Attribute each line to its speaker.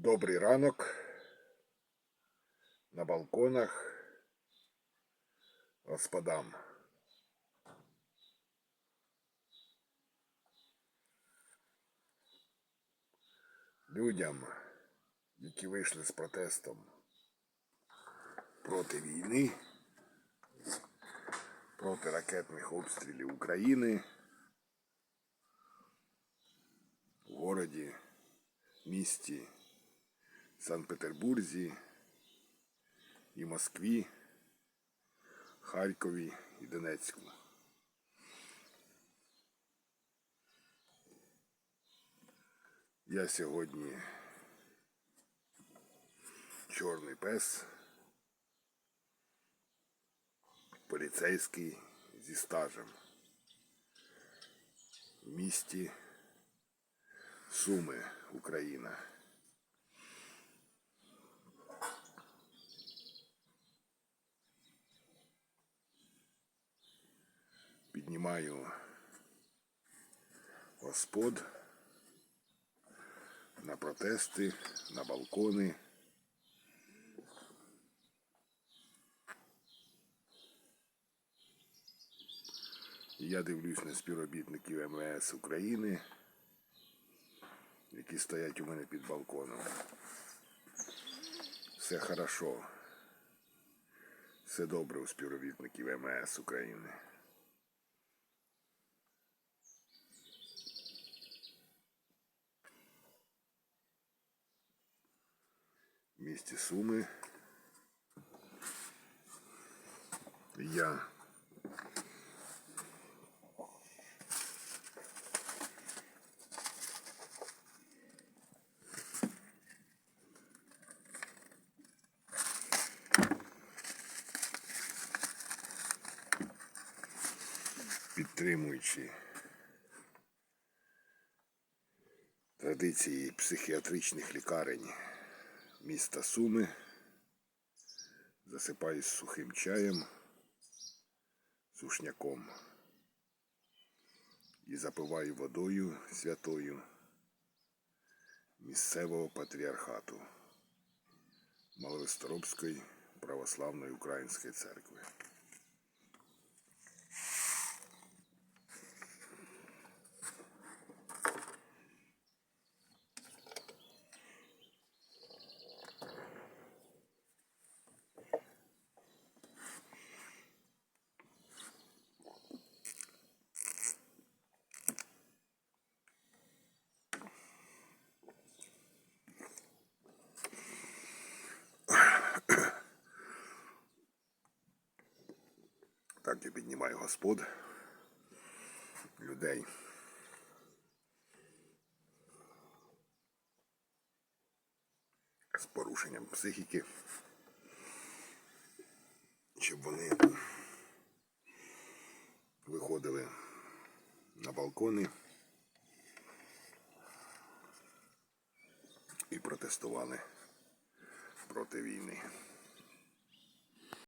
Speaker 1: Добрий ранок. На балконах господам. Людям, які вийшли з протестом проти війни, проти ракетних обстрілів України в городі, місті Санкт-Петербурзі і Москві, Харкові і Донецьку. Я сьогодні чорний пес, поліцейський зі стажем в місті Суми, Україна. Піднімаю господ на протести, на балкони. Я дивлюсь на співробітників МВС України, які стоять у мене під балконом. Все хорошо. Все добре у співробітників МВС України. Місті Суми. Я підтримуючи традиції психіатричних лікарень міста Суми, засипаюсь сухим чаєм, сушняком і запиваю водою святою місцевого патріархату Маловисторобської православної української церкви. Я господ, людей. З порушенням психіки, щоб вони виходили на балкони і протестували проти війни.